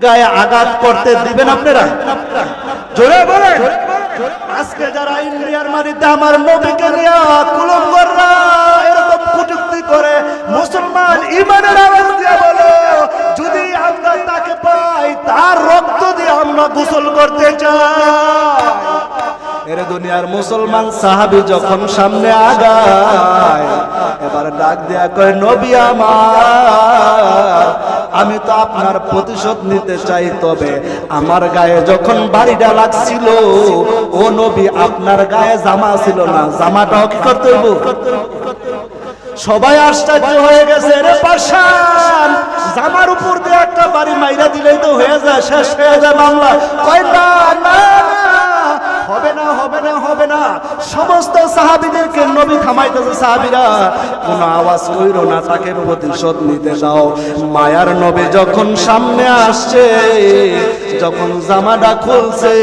গায়ে আঘাত করতে দিবেন আপনারা? জোরে বলেন। আজকে যারা ইন্ডিয়ার মাটিতে আমার নবীকে নিয়ে কুলঙ্গররা এরকম কুটুক্তি করে মুসলমান এর মুসলমান সাহাবি যখন সামনে আগায়, এবার ডাক দেয়া কয়, নবী আমার, আমি তো আপনার প্রতিশোধ নিতে চাই, তবে আমার গায়ে যখন বাড়িটা লাগছিল, ও নবী, আপনার গায়ে জামা ছিল না, জামাটাও কি করতে সবাই আশ্চর্য হয়ে গেছে, রে পাশান জামার উপর দিয়ে একটা বাড়ি মাইরা দিলেই তো হয়ে যায়, শেষ হয়ে যায় মামলা কয়, না না সমস্ত সাহাবিদেরকে নবী থামাইতেছে সাহাবিরা, কোন আওয়াজ কইরো না, তাকে প্রতিশোধ নিতে দাও মায়ার নবী যখন সামনে আসছে, যখন জামাটা খুলছে,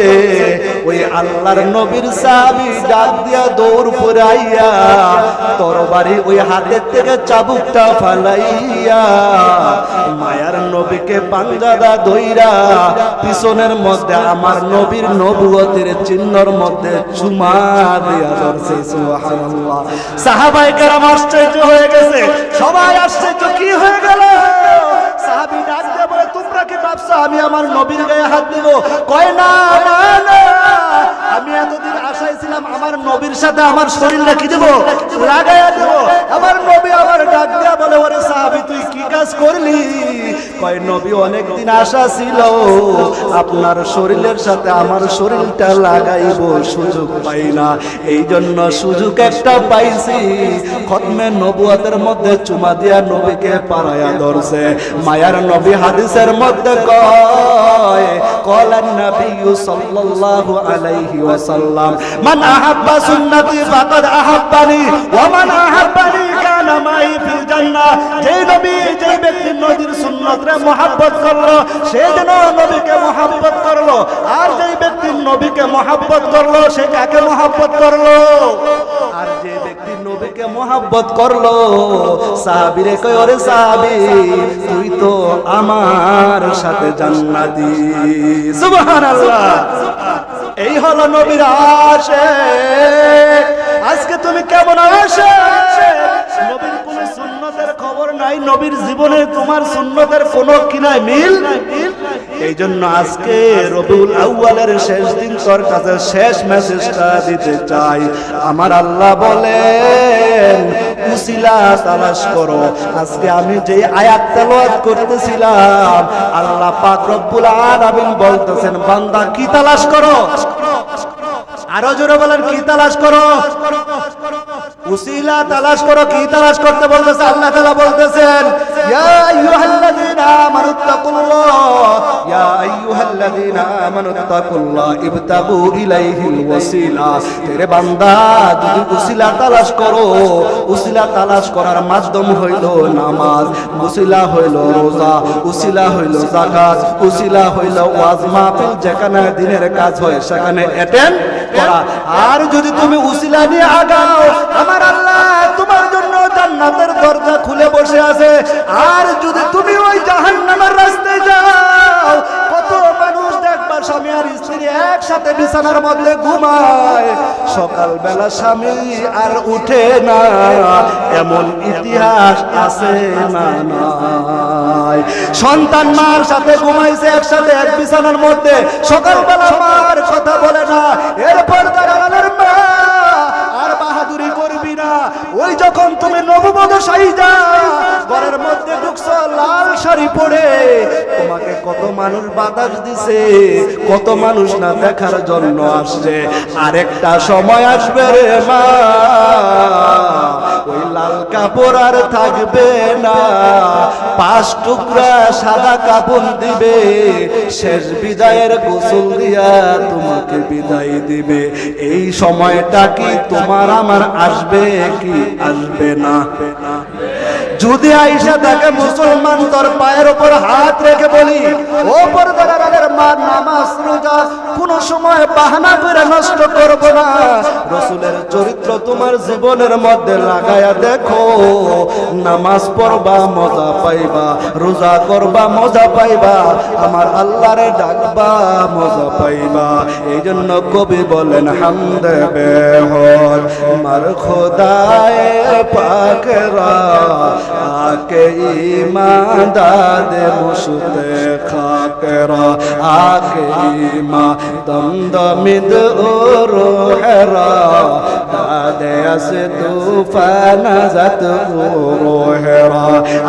ওই আল্লাহর নবীর সাহাবি ডাক দিয়া দৌড় পরে তরবারি ওই হাতের থেকে চাবুকটা ফালাইয়া মায়ার নবীকে পাঞ্জাদা দইরা পিছনের মধ্যে, আমার নবীর নবুয়তের চিহ্নর মধ্যে চুমা দিয়া ধরছে সুবহানাল্লাহ। সাহাবায়ে কেরাম আশ্চর্য হয়ে গেছে। সবাই আশ্চর্য কি হয়ে গেল? সাহাবী ডাক দিয়ে বলে তোমরা কি ভাবছ আমি আমার নবীর গায়ে হাত দিব? কয় না না না। আমি এতদিন আশায় ছিলাম আমার নবীর সাথে আমার শরীর রাখি দেব? লাগাইয়া দেব। আমার নবী আমার ডাক দিয়া বলে ওরে কি কাজ করলি? কয়, নবী, অনেকদিন আশা ছিল আপনার শরীরের সাথে আমার শরীরটা লাগাইব, সুযোগ পাই না। এই জন্য সুযোগ একটা পাইছি। খতমে নবুয়াতের মধ্যে চুমা দিয়া নবীকে পারায়া ধরছে। মায়ার নবী হাদিসের মধ্যে কয় কলান নবী সাল্লাল্লাহু আলাইহি ওয়াসাল্লাম, মান আহাব্বা সুন্নতি ফাকাদ আহাব্বানি, ওয়া মান আহাব্বানি কানা মাই ফিল জান্নাহ। যেই নবী যেই ব্যক্তি নবীর সুন্নতরে করল, সে যেন নবীকে করল। আর যেই ব্যক্তি নবীকে করল, সে কাকে করল? আর যে ব্যক্তি নবীকে করল কয়, ওরে সাহাবী, তুই তো আমার সাথে জান্নাতি। সুবহানাল্লাহ। এই হলো নবীর আশে আজকে তুমি কেমন আসে নাই নবীর জীবনে তোমার সুন্নতের কোন কি নাই, মিল? এই জন্য আজকে রবিউল আউয়ালের শেষ দিন তোর কাছে শেষ মেসেজটা দিতে চাই। আমার আল্লাহ করতেছিলাম, আল্লাহ বলতেছে তাকুল্লাহ ইবতাগু ইলাইহিল ওয়াসিলা। তেরে বান্দা, যদি উসিলা তালাশ করো, উসিলা তালাশ করার মাধ্যম নামাজ, উসিলা রোজা, উসিলা উসিলা ওয়াজ মাহফিল যেখানে দিনের কাজ হয় সেখানে অ্যাটেন্ড করা। আর যদি তুমি উসিলা নিয়ে আগাও, আমার আল্লাহ তোমার জন্য জান্নাতের দরজা খুলে বসে আছে। আর যদি তুমি ওই জাহান্নামের রাস্তায় যাও একসাথে বিছানার মধ্যে ঘুমায়। সকালবেলা স্বামী আর উঠে না। এমন ইতিহাস আছে না সন্তান মার সাথে ঘুমাইছে একসাথে এক বিছানার মধ্যে। সকালবেলা মার কথা বলে না। এরপর না, ওই যখন তুমি নবমদ সাইজা, ঘরের মধ্যে ঢুকছ, লাল শাড়ি পরে, তোমাকে কত মানুষ বাতাস দিছে, কত মানুষ না দেখার জন্য আসছে। আরেকটা সময় আসবে রে মা। ওই লাল কাপড় আর থাকবে না। পাঁচ টুকরা সাদা কাপড় দিবে। শেষ বিদায়ের গোসল দিয়া তোমাকে বিদায় দিবে। এই সময়টা কি তোমার আমার আসবে কি আসবে না? যদি আইসা তাকে মুসলমান তোর পায়ের উপর হাত রেখে বলি, ও পর্দারের মা নামাজ, রোজা, কোন সময় বাহানা করে নষ্ট করব না। রসুলের চরিত্র তোমার জীবনের মধ্যে লাগায়া দেখো। নামাজ পড়বা, মজা পাইবা, রোজা করবা, মজা পাইবা, আমার ডাকবা, মজা পাইবা। এই জন্য কবি বলেন, হামদে বেহর, মার খোদায় পাকরা, আকে ইমাদাদে মুসতে খাকরা ইমা দমদমিদ রোহেরা দাদে আসে তুফান রোহেরা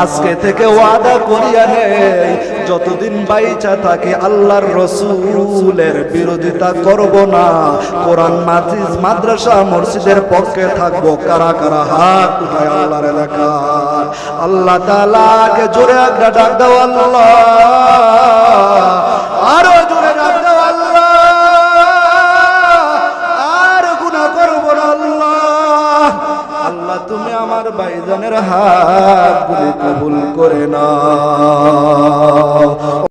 আজকে থেকে ওয়াদা করিয়া নেই যতদিন বাইচা থাকে আল্লাহর রসুলের বিরোধিতা করব না। কোরআন মাদ্রিস মাদ্রাসা, মসজিদের পক্ষে থাকব। কারা কারা হাত উঠায় আল্লাহর এলাকা। আল্লাহ তালাকে জোরে একটা ডাক দাও আল্লাহ। আরও হাত কবুল করে না